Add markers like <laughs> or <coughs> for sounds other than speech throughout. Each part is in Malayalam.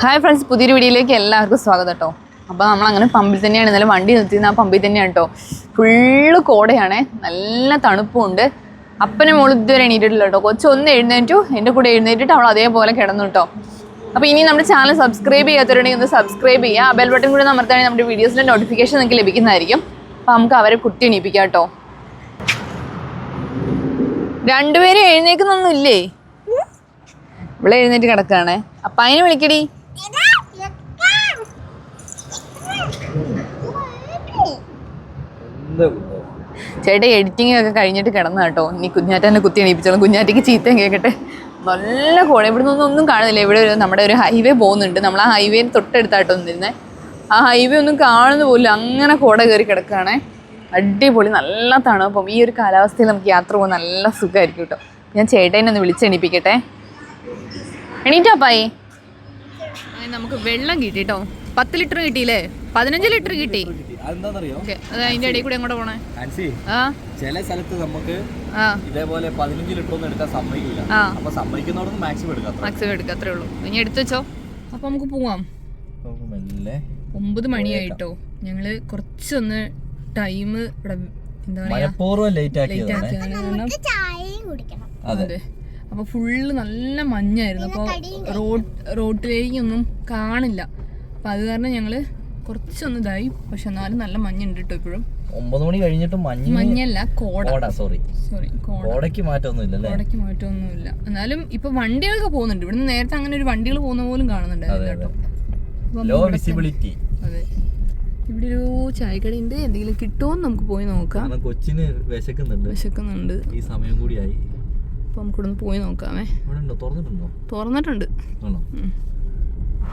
ഹായ് ഫ്രണ്ട്സ് പുതിയൊരു വീഡിയോയിലേക്ക് എല്ലാവർക്കും സ്വാഗതം കേട്ടോ. അപ്പോൾ നമ്മൾ അങ്ങനെ പമ്പിൽ തന്നെയാണ്. ഇന്നലെ വണ്ടി നിർത്തിയിരുന്ന ആ പമ്പിൽ തന്നെയാണ് കേട്ടോ. ഫുള്ള് കോടയാണ്. നല്ല തണുപ്പുണ്ട് അപ്പനെ മോൾ ഇതുവരെ എണീറ്റിട്ടില്ല കേട്ടോ. കൊച്ചൊന്ന് എഴുന്നേറ്റു. എന്റെ കൂടെ എഴുന്നേറ്റിട്ട് അവൾ അതേപോലെ കിടന്നു കേട്ടോ. അപ്പോൾ ഇനി നമ്മുടെ ചാനൽ സബ്സ്ക്രൈബ് ചെയ്യാത്തവരുണ്ടെങ്കിൽ ഒന്ന് സബ്സ്ക്രൈബ് ചെയ്യുക. ബെൽ ബട്ടൺ കൂടെ അമർത്താണെങ്കിൽ നമ്മുടെ വീഡിയോസിന്റെ നോട്ടിഫിക്കേഷൻ നിങ്ങൾക്ക് ലഭിക്കുന്നതായിരിക്കും. അപ്പോൾ നമുക്ക് അവരെ കുട്ടി എണീപ്പിക്കാം കേട്ടോ. രണ്ടുപേരും എഴുന്നേക്കുന്നൊന്നും ഇല്ലേ ഇവിടെ എഴുന്നേറ്റ് കിടക്കുകയാണേ. അപ്പം അതിനെ വിളിക്കടി. ചേട്ടാ എഡിറ്റിംഗ് ഒക്കെ കഴിഞ്ഞിട്ട് കിടന്ന കേട്ടോ. ഇനി കുഞ്ഞാറ്റനെ കുത്തി എണീപ്പിച്ചോളൂ. കുഞ്ഞാറ്റയ്ക്ക് ചീത്തയും കേൾക്കട്ടെ നല്ല കോട ഇവിടെ നിന്നൊന്നും ഒന്നും കാണുന്നില്ല. ഇവിടെ ഒരു നമ്മുടെ ഒരു ഹൈവേ പോകുന്നുണ്ട്. നമ്മൾ ആ ഹൈവേ തൊട്ടടുത്തായിട്ടോ നിന്നിരുന്നത് ആ ഹൈവേ ഒന്നും കാണുന്ന പോലും അങ്ങനെ കോട കയറി കിടക്കുകയാണേ. അടിപൊളി. നല്ല തണുപ്പം. ഈ ഒരു കാലാവസ്ഥയിൽ നമുക്ക് യാത്ര പോകാൻ നല്ല സുഖമായിരിക്കും കേട്ടോ. ഞാൻ ചേട്ടനെ ഒന്ന് വിളിച്ചെണീപ്പിക്കട്ടെ എണീറ്റാപ്പായി നമുക്ക് വെള്ളം കിട്ടി കേട്ടോ പത്ത് ലിറ്റർ കിട്ടിയില്ലേ? പതിനഞ്ച് ലിറ്റർ കിട്ടി. അതെന്താണെന്നറിയോ അതിന്റെ ഇടയിൽ കൂടി അങ്ങോട്ട് പോണേ? ആൻസി ആ. ചില സ്ഥലത്ത് നമുക്ക് ഇതേപോലെ പതിനഞ്ച് ലിറ്റർ ഒന്നും എടുക്കാൻ സമ്മതിക്കില്ല. അപ്പൊ സമ്മതിക്കുന്നവർക്ക് മാക്സിമം എടുക്കാം മാക്സിമം എടുക്കാം അത്രേ ഉള്ളൂ. ഇനി എടുത്തു വെച്ചോ. അപ്പൊ നമുക്ക് പോവാം. ഒമ്പത് മണിയായിട്ടോ ഞങ്ങൾ കുറച്ചൊന്ന് ടൈം ഇവിടെ എന്താ പറയാ? ലേറ്റ് ആക്കിയതാണ്. അതെ. അപ്പൊ ഫുള്ള് നല്ല മഞ്ഞായിരുന്നു. അപ്പോൾ റോഡ് റോട്ടിലേക്കൊന്നും കാണില്ല. അപ്പൊ അത് കാരണം ഞങ്ങൾ കുറച്ചൊന്നും ഇതായി. പക്ഷെ എന്നാലും നല്ല മഞ്ഞുണ്ട് കേട്ടോ ഇപ്പോഴും. ഒമ്പത് മണി കഴിഞ്ഞിട്ട് മഞ്ഞ് മഞ്ഞല്ല കോട. കോട സോറി സോറി കോട. കോടയ്ക്ക് മാറ്റമൊന്നുമില്ല കോടയ്ക്ക് മാറ്റമൊന്നുമില്ല. എന്നാലും ഇപ്പൊ വണ്ടികളൊക്കെ പോകുന്നുണ്ട്. ഇവിടുന്ന് നേരത്തെ അങ്ങനെ ഒരു വണ്ടികൾ പോകുന്ന പോലും കാണുന്നുണ്ടായിരുന്നു കേട്ടോ. ലോ വിസിബിലിറ്റി അതെ. ഇവിടെ ഒരു ചായക്കടയുണ്ട്. എന്തെങ്കിലും കിട്ടുമോ നമുക്ക് പോയി നോക്കാം. കൊച്ചിന് വിശക്കുന്നുണ്ട്. വിശക്കുന്നുണ്ട്. ഈ സമയം കൂടിയായി. അപ്പൊ നമുക്കിവിടുന്ന് പോയി നോക്കാമേ. തുറന്നിട്ടുണ്ട്?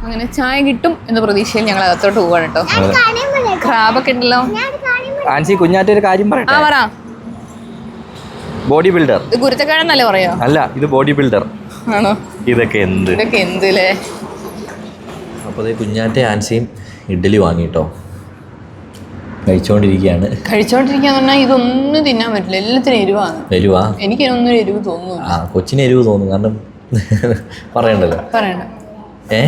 അങ്ങനെ ചായ കിട്ടും എന്ന പ്രതീക്ഷയിൽ ഞങ്ങൾ അകത്തോട്ട് പോവാണ് കേട്ടോ. ക്രാബൊക്കെ ഉണ്ടല്ലോ. ആൻസി കുഞ്ഞാറ്റ ഒരു കാര്യം ആ പറ. ബോഡി ബിൽഡർ ഇത് ഗുരുത്തക്കാഴെന്നല്ലേ പറയോ? അല്ല ഇത് ബോഡി ബിൽഡർ ആണോ? ഇതൊക്കെ എന്ത്? ഇതൊക്കെ എന്തില്ലേ അപ്പോൾ അതേ കുഞ്ഞാറ്റ ആൻസിയും ഇഡ്ഡലി വാങ്ങിട്ടോ. കഴിച്ചുകൊണ്ടിരിക്കുകയാണ് കഴിച്ചോണ്ടിരിക്കാന്ന് പറഞ്ഞാൽ ഇതൊന്നും തിന്നാൻ പറ്റില്ല. എല്ലാത്തിനും എരിവാണ്. എരിവാ? എനിക്ക് ഒന്നും എരിവ് തോന്നുന്നു ആ കൊച്ചിന് എരിവ് തോന്നും. കാരണം പറയണ്ടല്ലോ. പറയണ്ട. ഏ?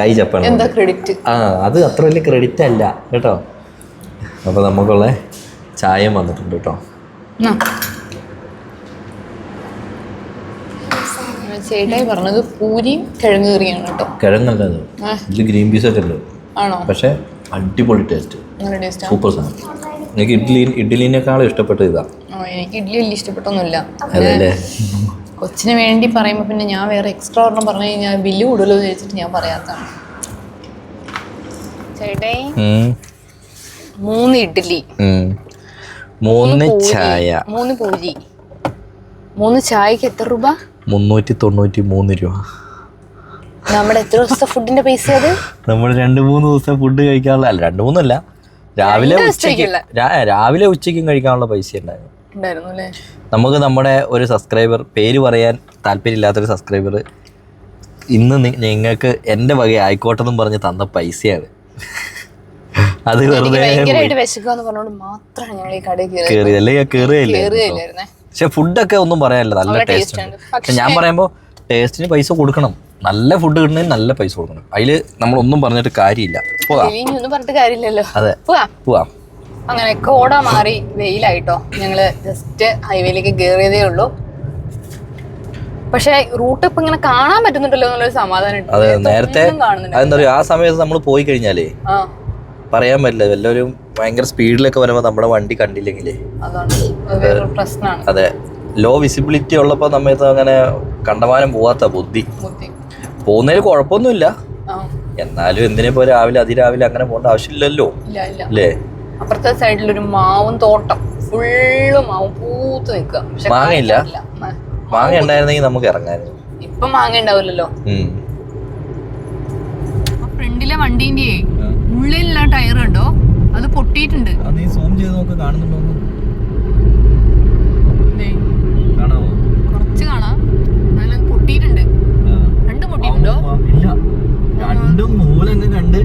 കൈ ചപ്പണം. എന്താ ക്രെഡിറ്റ് ആ അത് അത്ര വലിയ ക്രെഡിറ്റ് അല്ല. കേട്ടോ? അപ്പോൾ നമുക്കുള്ള ചായയും വന്നിട്ടുണ്ട് കേട്ടോ. ചേട്ടായി പറഞ്ഞത് പൂരിയും കിഴങ്ങ് കറിയാണ് കേട്ടോ. കിഴങ്ങല്ല അത് ആ. ഇതിൽ ഗ്രീൻ പീസ് ഒക്കെ ഉണ്ട്. ആണോ? പക്ഷേ അടിപൊളി ടേസ്റ്റാ സൂപ്പർ സാധനം. എനിക്ക് ഇഡ്ഡലി ഇഡ്ഡലിനേക്കാളും ഇഷ്ടപ്പെട്ട ഇതാണ് എനിക്ക് ഇഡ്ഡലി വലിയ ഇഷ്ടപ്പെട്ടൊന്നുമില്ല. കൊച്ചിന് വേണ്ടി പറയുമ്പോൾ പിന്നെ ഞാൻ വേറെ എക്സ്ട്രാ ഓർഡർ പറഞ്ഞു കഴിഞ്ഞാൽ ബില്ല് കൂടുതലോ എന്ന് ചോദിച്ചിട്ട് ഞാൻ പറയാത്തതാണ്. ചേട്ടേ മൂന്ന് ഇഡ്ഡലി. മൂന്ന് ചായ. മൂന്ന് പൂരി. മൂന്ന് ചായക്ക് എത്ര രൂപ? മുന്നൂറ്റി തൊണ്ണൂറ്റി മൂന്ന് രൂപ. നമ്മുടെ എത്ര ദിവസത്തെ ഫുഡിന്റെ പൈസ അത്? നമ്മൾ രണ്ട് മൂന്ന് ദിവസം ഫുഡ് കഴിക്കാനുള്ള അല്ല രണ്ട് മൂന്നല്ല. രാവിലെ ഉച്ചയ്ക്ക് രാവിലെ ഉച്ചയ്ക്കും കഴിക്കാനുള്ള പൈസ ഉണ്ടായിരുന്നു. നമുക്ക് നമ്മുടെ ഒരു സബ്സ്ക്രൈബർ പേര് പറയാൻ താല്പര്യമില്ലാത്തൊരു സബ്സ്ക്രൈബർ ഇന്ന് നിങ്ങൾക്ക് എന്റെ വക ആയിക്കോട്ടെന്നും പറഞ്ഞ് തന്ന പൈസയാണ്. <laughs> അത് വെറുതെ കയറുകയില്ലായിരുന്നേ. പക്ഷെ ഫുഡൊക്കെ ഒന്നും പറയാനില്ല. നല്ല ടേസ്റ്റ് ഉണ്ട്. പക്ഷെ ഞാൻ പറയുമ്പോൾ ടേസ്റ്റിന് പൈസ കൊടുക്കണം. നല്ല ഫുഡ് കിട്ടണമെങ്കിൽ നല്ല പൈസ കൊടുക്കണം. അതിൽ നമ്മളൊന്നും പറഞ്ഞിട്ട് കാര്യമില്ല. പോവാം ഒന്നും പറഞ്ഞിട്ട് കാര്യമില്ലല്ലോ. അതെ. പോവാം അങ്ങനെ കോട മാറി വെയിലായിട്ടോ. ഞങ്ങൾ ജസ്റ്റ് ഹൈവേയിലേക്ക് കയറിയതേ ഉള്ളൂ. പക്ഷേ റൂട്ട് ഇപ്പൊ ഇങ്ങനെ കാണാൻ പറ്റുന്നുണ്ടല്ലോ എന്നുള്ളൊരു സമാധാനം. അതെ നേരത്തെ അതെന്താ പറയുക ആ സമയത്ത് നമ്മൾ പോയി കഴിഞ്ഞാലേ പറയാൻ പറ്റില്ല. എല്ലാവരും ഭയങ്കര സ്പീഡിലൊക്കെ വരുമ്പോൾ നമ്മുടെ വണ്ടി കണ്ടില്ലെങ്കിലേ. അതെ ലോ വിസിബിലിറ്റി ഉള്ളപ്പോൾ സമയത്ത് അങ്ങനെ കണ്ടമാനം പോവാത്ത ബുദ്ധി. പോകുന്നതിൽ കുഴപ്പമൊന്നുമില്ല. ആ. എന്നാലും എന്തിനെ പോലെ രാവിലെ അതിരാവിലെ അങ്ങനെ പോകേണ്ട ആവശ്യമില്ലല്ലോ. ഇല്ല ഇല്ല. അല്ലേ? അപ്പുറത്തെ സൈഡിൽ ഒരു മാവും തോട്ടം. ഫുള്ള് മാവും പൂത്ത് നിൽക്കുക. മാങ്ങയില്ല? മാങ്ങ ഉണ്ടായിരുന്നെങ്കിൽ നമുക്ക് ഇറങ്ങായിരുന്നു ഇപ്പൊ മാങ്ങ ഉണ്ടാവില്ലല്ലോ. ഫ്രണ്ടിലെ വണ്ടീന്റെ ഉള്ളിലുള്ള ടയർ കണ്ടോ? അത് പൊട്ടിയിട്ടുണ്ട്. സൂം ചെയ്ത് നോക്ക് കാണുന്നുണ്ടോ കുറച്ച് കാണാം. എന്നാലും രണ്ടും മുട്ടിയിട്ടുണ്ടോ? ഇല്ല. രണ്ടും മൂലങ്ങ് കണ്ട്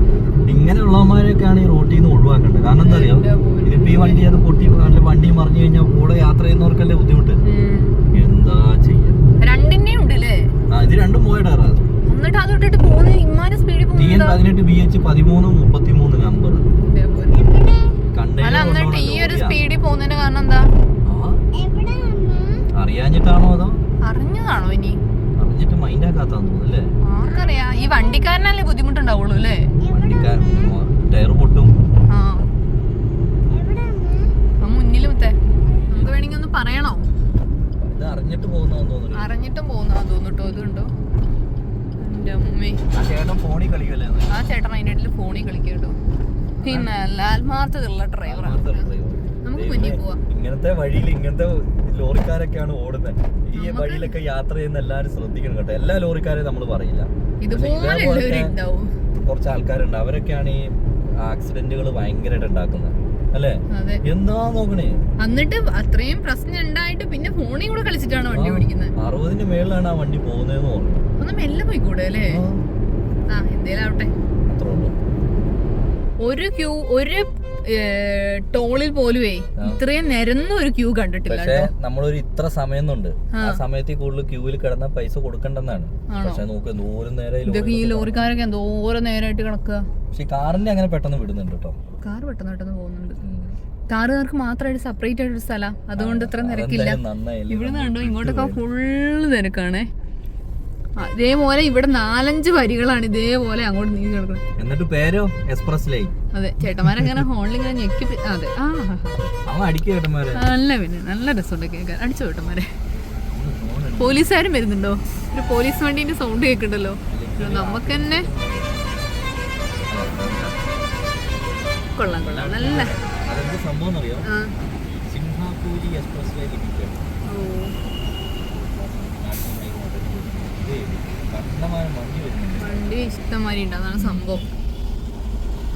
ഇങ്ങനെയുള്ളവന്മാരൊക്കെയാണ് ഈ റോട്ടിൽ നിന്ന് ഒഴിവാക്കേണ്ടത്. കാരണം എന്താ അറിയോ? ഇതിപ്പോ ഈ വണ്ടി അത് പൊട്ടി വണ്ടി മറിഞ്ഞു കഴിഞ്ഞാൽ കൂടെ യാത്ര ചെയ്യുന്നവർക്കല്ലേ ബുദ്ധിമുട്ട്. എന്താ ചെയ്യാ? രണ്ടിന്റെയും ഉണ്ട് അല്ലേ ആ ഇത് രണ്ടും പോയ ടയറാ എന്നിട്ട് അത് ഇട്ടിട്ട് പോകുന്നത് ഇമ്മാനെ സ്പീഡിൽ എൻ പതിനെട്ട് ബി എച്ച് പതിമൂന്ന് മുപ്പത്തിമൂന്ന് നമ്പർ അല്ല എന്നിട്ട് ഈ ഒരു സ്പീഡിൽ പോകുന്നതിന് കാരണം എന്താ? അറിയാഞ്ഞിട്ടാണോ അതോ? അറിഞ്ഞതാണോ ഇനി? മൈൻഡ് ആക്കാത്താന്ന് തോന്നുന്നു ആർക്കറിയാ. ഈ വണ്ടിക്കാരനല്ലേ ബുദ്ധിമുട്ടുണ്ടാവുള്ളൂ അല്ലേ? വണ്ടിക്കാരൻ ടയർ പൊട്ടും. ആ. മുന്നിൽ മുത്തേ. നമുക്ക് വേണമെങ്കിൽ ഒന്ന് പറയണോ? ഇത് അറിഞ്ഞിട്ട് പോകുന്നതെന്ന് തോന്നുന്നു. അറിഞ്ഞിട്ടും പോകുന്ന തോന്നിട്ടോ ഇതുണ്ടോ? എന്റെ അമ്മേ. ആ ചേട്ടൻ ഫോണിൽ കളിക്കല്ലേ ആ ചേട്ടൻ അതിന്റെ ഇടയിൽ ഫോണിൽ കളിക്കട്ടോ പിന്നെ ആത്മാർത്ഥതയുള്ള ഡ്രൈവറാണ് നമുക്ക് മുന്നിൽ പോവാം. ഇങ്ങനത്തെ വഴിയിൽ ഇങ്ങനത്തെ ലോറിക്കാരൊക്കെയാണ് ഓടുന്നത് ഈ വഴിയിലൊക്കെ യാത്ര ചെയ്യുന്ന എല്ലാവരും ശ്രദ്ധിക്കണം കേട്ടോ. എല്ലാ ലോറിക്കാരെയും നമ്മൾ പറയില്ല. കുറച്ച് ആൾക്കാരുണ്ട് അവരൊക്കെയാണ് ഈ ആക്സിഡന്റുകൾ ഭയങ്കരമായിട്ട് ഉണ്ടാക്കുന്നത്. അല്ലേ? എന്താ നോക്കണേ? എന്നിട്ട് അത്രയും പ്രശ്നം ഉണ്ടായിട്ട് പിന്നെ ഫോണിൽ കൂടെ കളിച്ചിട്ടാണ് വണ്ടി ഓടിക്കുന്നത്. അറുപതിന്റെ മേളിലാണ് ആ വണ്ടി പോകുന്നതെന്ന് തോന്നുന്നു. ഒന്ന് മെല്ലെ പോയിക്കൂടെ അല്ലേ? ആ, എന്തേലാവട്ടെ ഒരു ക്യൂ ഒരു ടോളിൽ പോലുമേ ഇത്രയും നിരന്ന ഒരു ക്യൂ കണ്ടിട്ടില്ല പക്ഷേ നമ്മളൊരു ഇത്ര സമയം എന്നുണ്ട് ആ സമയത്തിൽ കൂടുതൽ ക്യൂവിൽ കിടന്ന പൈസ കൊടുക്കണ്ടെന്നാണ്? പക്ഷെ നോക്ക് ദൂരം നേരെ ഈ ഇതൊക്കെ ഈ ലോറി- ലോറിക്കാരൊക്കെ എന്തോരം നേരമായിട്ട് കിടക്കുക. പക്ഷെ കാറിന്റെ അങ്ങനെ പെട്ടെന്ന് വിടുന്നുണ്ട് കേട്ടോ. കാർ പെട്ടെന്ന് പെട്ടെന്ന് പോകുന്നുണ്ട്. കാറുകാർക്ക് മാത്രമായിട്ട് സെപ്പറേറ്റ് ആയിട്ടൊരു സ്ഥലം. അതുകൊണ്ട് ഇത്ര നിരക്കില്ല. ഇവിടുന്ന് കണ്ടോ ഇങ്ങോട്ടൊക്കെ ഫുള്ള് തിരക്കാണേ അതേപോലെ ഇവിടെ നാലഞ്ച് വരികളാണ് ഇതേപോലെ അങ്ങോട്ട് നീങ്ങി കിടക്കുന്നത്. എന്നിട്ട് പേരോ? എക്സ്പ്രസ് ലൈൻ അതെ ചേട്ടന്മാരങ്ങനെ ഹോണിൽ ഇങ്ങനെ ഞെക്കി പി- അതെ ആ. നല്ല പിന്നെ നല്ല രസമുണ്ട് കേൾക്കാൻ. അടിച്ചു ചേട്ടന്മാരെ? പോലീസുകാരും വരുന്നുണ്ടോ? ഒരു പോലീസ് വണ്ടീന്റെ സൗണ്ട് കേൾക്കണ്ടല്ലോ? നമുക്ക് തന്നെ കൊള്ളാം കൊള്ളാം. നല്ല സംഭവം അറിയോ ആ. സിംഹാപൂരി എക്സ്പ്രസ് ലൈൻ ലിമിറ്റഡ് ഓ കഠിനമായ മഞ്ഞ് വരുന്നുണ്ട് വണ്ടി ഇഷ്ടംമാതിരി ഉണ്ട്. അതാണ് സംഭവം.